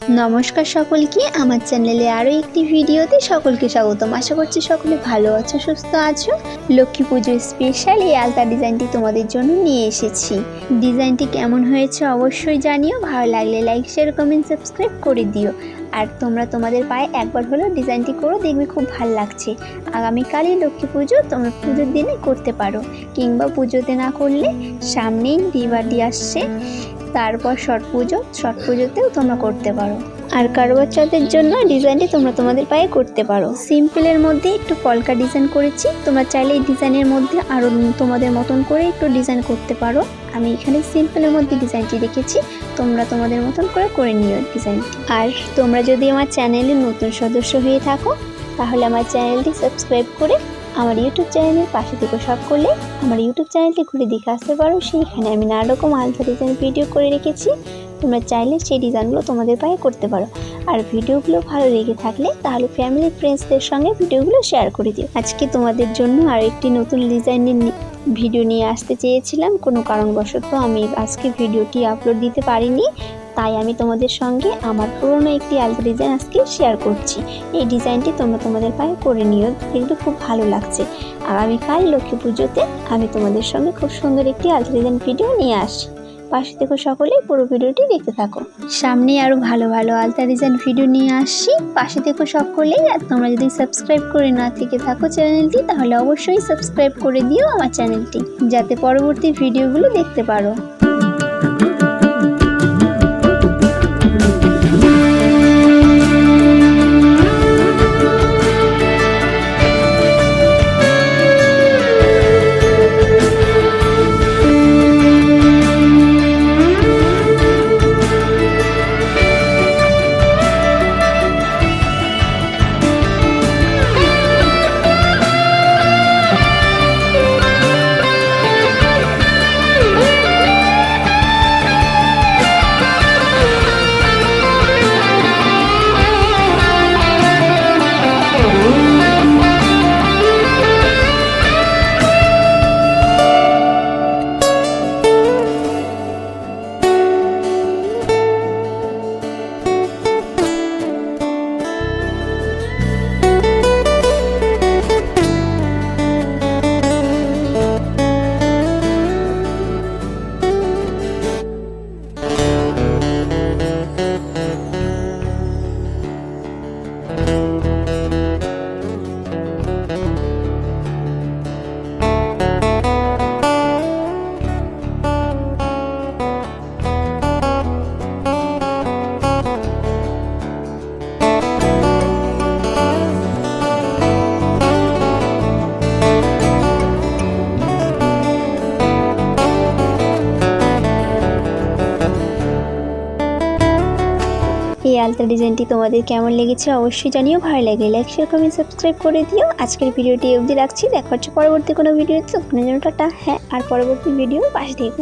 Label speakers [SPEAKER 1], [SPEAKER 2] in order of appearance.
[SPEAKER 1] নমস্কার সকলকে, আমার চ্যানেলে আরও একটি ভিডিওতে সকলকে স্বাগতম। আশা করছি সকলে ভালো আছো, সুস্থ আছো। লক্ষ্মী পুজোর স্পেশাল এই আলতা ডিজাইনটি তোমাদের জন্য নিয়ে এসেছি। ডিজাইনটি কেমন হয়েছে অবশ্যই জানিও, ভালো লাগলে লাইক শেয়ার কমেন্ট সাবস্ক্রাইব করে দিও। আর তোমরা তোমাদের পায়ে একবার হলেও ডিজাইনটি করো, দেখবে খুব ভালো লাগছে। আগামীকালই লক্ষ্মী পুজো তোমরা পুজোর দিনে করতে পারো। কিংবা পুজোতে না করলে সামনেই দিওয়ালি আসছে। তারপর ছট পুজো ছট পুজোতেও তোমরা করতে পারো। আর কারোবার চাঁদের জন্য ডিজাইনটি তোমরা তোমাদের পায়ে করতে পারো। সিম্পলের মধ্যে একটু কলকা ডিজাইন করেছি, তোমরা চাইলে এই ডিজাইনের মধ্যে আরও তোমাদের মতন করে একটু ডিজাইন করতে পারো। আমি এখানে সিম্পলের মধ্যে ডিজাইনটি রেখেছি, তোমরা তোমাদের মতন করে করে নিও ডিজাইনটি আর তোমরা যদি আমার চ্যানেলে নতুন সদস্য হয়ে থাকো, তাহলে আমার চ্যানেলটি সাবস্ক্রাইব করে আমার ইউটিউব চ্যানেলের পাশে থেকে সব করলে আমার ইউটিউব চ্যানেলটি ঘুরে দেখে আসতে পারো। সেইখানে আমি নানা রকম আলতা ডিজাইন ভিডিও করে রেখেছি। তোমরা চাইলে সেই ডিজাইনগুলো তোমাদের পায়ে করতে পারো। আর ভিডিওগুলো ভালো লেগে থাকলে তাহলে ফ্যামিলি ফ্রেন্ডসদের সঙ্গে ভিডিওগুলো শেয়ার করে দিও। আজকে তোমাদের জন্য আর একটি নতুন ডিজাইনের ভিডিও নিয়ে আসতে চেয়েছিলাম। কোনো কারণবশত আমি আজকে ভিডিওটি আপলোড দিতে পারিনি। তাই আমি তোমাদের সঙ্গে আমার পুরনো একটি আলতা ডিজাইন আজকে শেয়ার করছি। এই ডিজাইনটি তোমরা তোমাদের পায়ে করে নিও, দেখতে খুব ভালো লাগছে। আগামীকাল লক্ষ্মী পুজোতে আমি তোমাদের সঙ্গে খুব সুন্দর একটি আলতা ডিজাইন ভিডিও নিয়ে আসি পাশে থেকে সকলেই পুরো ভিডিওটি দেখতে থাকো। সামনে আরও ভালো ভালো আলতা ডিজাইন ভিডিও নিয়ে আসছি। পাশে থেকে সকলেই আর তোমরা যদি সাবস্ক্রাইব করে না থেকে থাকো চ্যানেলটি তাহলে অবশ্যই সাবস্ক্রাইব করে দিও আমার চ্যানেলটি যাতে পরবর্তী ভিডিওগুলো দেখতে পারো। এই আলতা ডিজাইনটি তোমাদের কেমন লেগেছে অবশ্যই জানিও, ভালো লাগে লাইক শেয়ার কমেন্ট সাবস্ক্রাইব করে দিও। আজকের ভিডিওটি অবধি রাখছি। দেখা হচ্ছে পরবর্তী কোনো ভিডিওতে। ওখানে জন্য টাটা। হ্যাঁ আর পরবর্তী ভিডিও পাশে দেখব